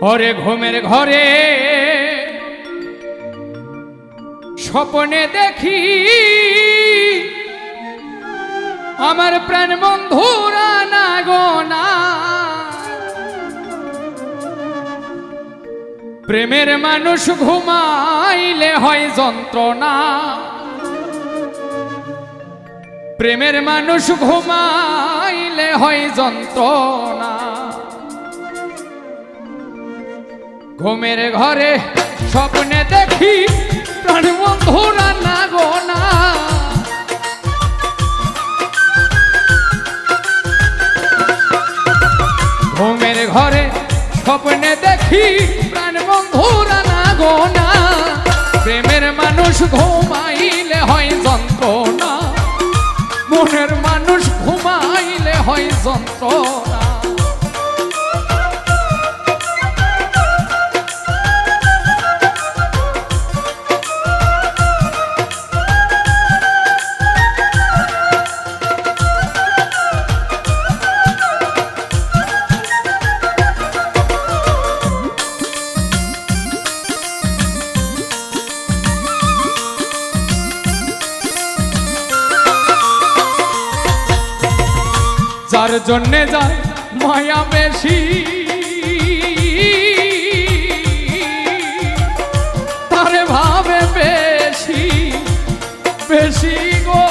ওরে ঘুমের ঘরে স্বপ্নে দেখি আমার প্রাণ বন্ধুরা না গোনা প্রেমের মানুষ ঘুমাইলে হয় যন্ত্রণা। প্রেমের মানুষ ঘুমাইলে হয় যন্ত্রণা। ঘুমের ঘরে স্বপ্নে দেখি প্রাণ বন্ধুরা না গো ঘুমের ঘরে স্বপ্নে দেখি প্রাণ বন্ধুরা না গো প্রেমের মানুষ ঘুমাইলে হয় যন্ত্রণা। মনের মানুষ ঘুমাইলে হয় যন্ত্রণা। যার জন্যে যায় মায়া বেশি। তারে ভাবে বেশি বেশি গো।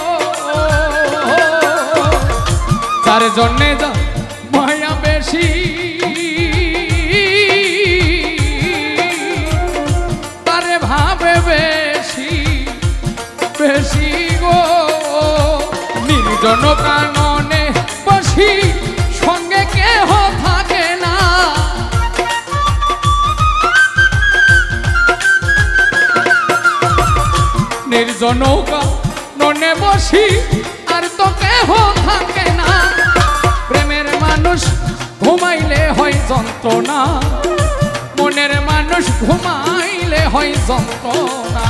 যার জন্যে যায় মায়া বেশি। তারে ভাবে বেশি বেশি গো। নির্জন কাননে বসি সঙ্গে কেহ থাকে না। নির্জন নৌকা ননে বসি, আর তো কেহ থাকে না। প্রেমের মানুষ ঘুমাইলে হয় যন্ত্রণা। মনের মানুষ ঘুমাইলে হয় যন্ত্রণা।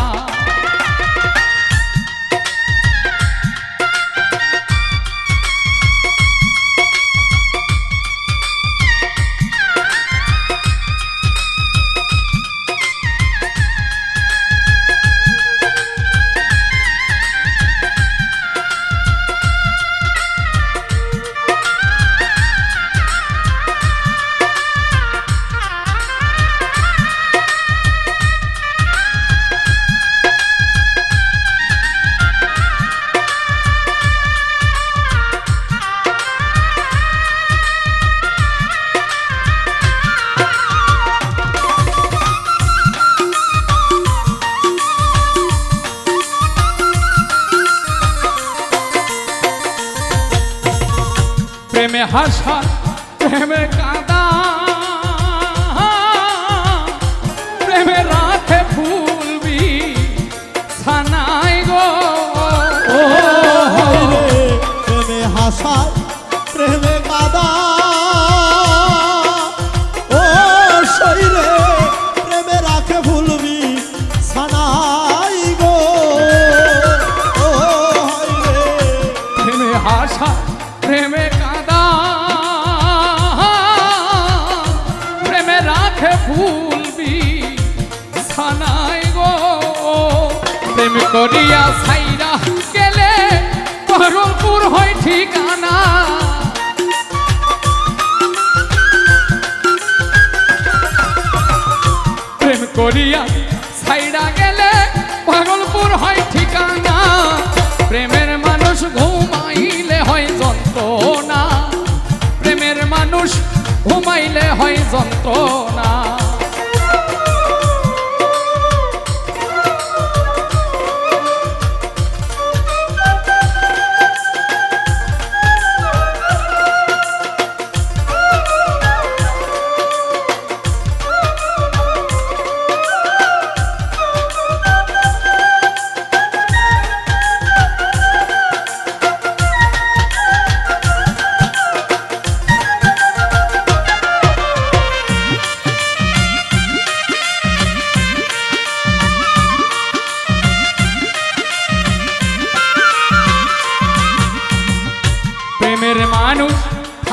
প্রেমে হাসা প্রেমে কাদা করিয়া সাইডা গেলে পাগলপুর হয় ঠিকানা। প্রেমের মানুষ ঘুমাইলে হয় যন্ত্রণা। প্রেমের মানুষ ঘুমাইলে হয় যন্ত্রণা।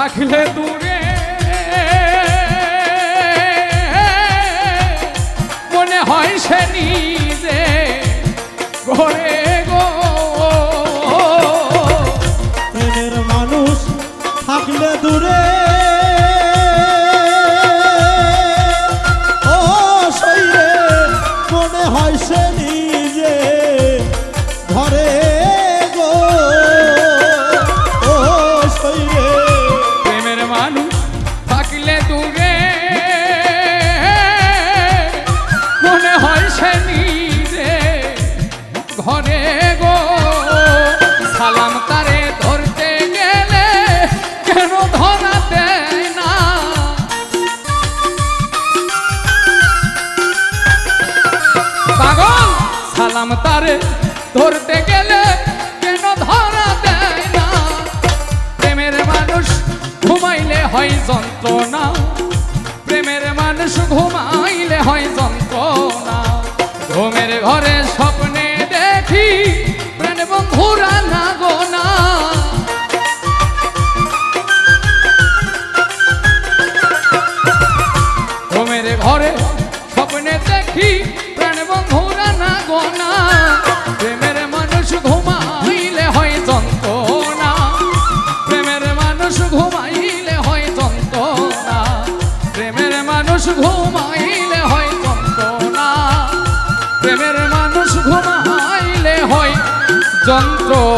থাকলে দূরে। মনে হয় সে নিজে ঘরে থাকলে দূরে মনে হয় সে নিজে ঘরে গো। সালাম তারে ধরতে গেলে কেন ধরা দেয় না? পাগল, সালাম তারে ধরতে হয় যন্ত্রণা। প্রেমের মানুষ ঘুমাইলে হয় যন্ত্রণা। ঘুমের ঘরে স্বপ্নে দেখি প্রাণ বন্ধুরা যন্ত্রণা